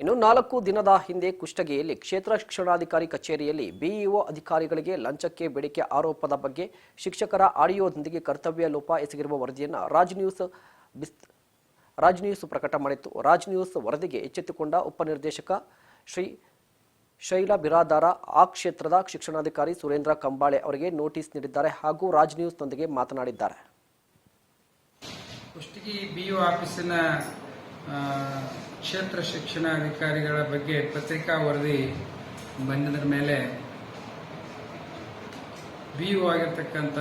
ಇನ್ನು ನಾಲ್ಕು ದಿನದ ಹಿಂದೆ ಕುಷ್ಟಗಿಯಲ್ಲಿ ಕ್ಷೇತ್ರ ಶಿಕ್ಷಣಾಧಿಕಾರಿ ಕಚೇರಿಯಲ್ಲಿ ಬಿಇಒ ಅಧಿಕಾರಿಗಳಿಗೆ ಲಂಚಕ್ಕೆ ಬೇಡಿಕೆ ಆರೋಪದ ಬಗ್ಗೆ ಶಿಕ್ಷಕರ ಆಡಿಯೋದೊಂದಿಗೆ ಕರ್ತವ್ಯ ಲೋಪ ಎಸಗಿರುವ ವರದಿಯನ್ನು ರಾಜ್ ನ್ಯೂಸ್ ಬಿಸ್ ರಾಜ್ ನ್ಯೂಸ್ ಪ್ರಕಟ ಮಾಡಿತ್ತು. ರಾಜ್ ನ್ಯೂಸ್ ವರದಿಗೆ ಎಚ್ಚೆತ್ತುಕೊಂಡ ಉಪನಿರ್ದೇಶಕ ಶ್ರೀ ಶೈಲಾ ಬಿರಾದಾರ, ಆ ಕ್ಷೇತ್ರದ ಶಿಕ್ಷಣಾಧಿಕಾರಿ ಸುರೇಂದ್ರ ಕಂಬಾಳೆ ಅವರಿಗೆ ನೋಟಿಸ್ ನೀಡಿದ್ದಾರೆ ಹಾಗೂ ರಾಜ್ ನ್ಯೂಸ್ನೊಂದಿಗೆ ಮಾತನಾಡಿದ್ದಾರೆ. ಕ್ಷೇತ್ರ ಶಿಕ್ಷಣಾಧಿಕಾರಿಗಳ ಬಗ್ಗೆ ಪತ್ರಿಕಾ ವರದಿ ಬಂದಿದ್ರ ಮೇಲೆ ಬಿ ಯು ಆಗಿರ್ತಕ್ಕಂಥ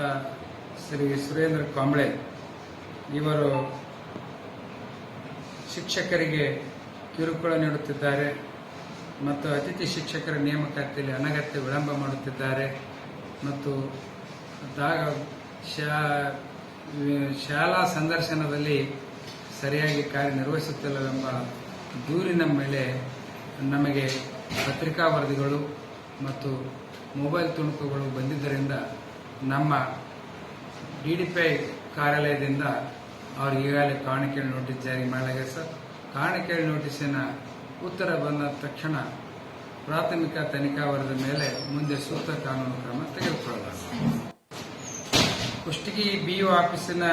ಶ್ರೀ ಸುರೇಂದ್ರ ಕಾಂಬ್ಳೆ ಇವರು ಶಿಕ್ಷಕರಿಗೆ ಕಿರುಕುಳ ನೀಡುತ್ತಿದ್ದಾರೆ ಮತ್ತು ಅತಿಥಿ ಶಿಕ್ಷಕರ ನೇಮಕಾತಿಯಲ್ಲಿ ಅನಗತ್ಯ ವಿಳಂಬ ಮಾಡುತ್ತಿದ್ದಾರೆ ಮತ್ತು ಶಾ- ಶಾಲಾ ಸಂದರ್ಶನದಲ್ಲಿ ಸರಿಯಾಗಿ ಕಾರ್ಯನಿರ್ವಹಿಸುತ್ತಿಲ್ಲವೆಂಬ ದೂರಿನ ಮೇಲೆ ನಮಗೆ ಪತ್ರಿಕಾ ವರದಿಗಳು ಮತ್ತು ಮೊಬೈಲ್ ತುಣುಕುಗಳು ಬಂದಿದ್ದರಿಂದ ನಮ್ಮ ಡಿ ಡಿ ಪಿ ಐ ಕಾರ್ಯಾಲಯದಿಂದ ಅವರು ಈಗಾಗಲೇ ಕಾರಣಕೇಳಿ ನೋಟಿಸ್ ಜಾರಿ ಮಾಡಲಾಗಿದೆ ಸರ್. ಕಾರಣಕೇಳಿ ನೋಟಿಸಿನ ಉತ್ತರ ಬಂದ ತಕ್ಷಣ ಪ್ರಾಥಮಿಕ ತನಿಖಾ ವರದಿ ಮೇಲೆ ಮುಂದೆ ಸೂಕ್ತ ಕಾನೂನು ಕ್ರಮ ತೆಗೆದುಕೊಳ್ಳಲಾಗಿದೆ ಕುಷ್ಟಗಿ ಬಿಇಒ ಆಫೀಸಿನ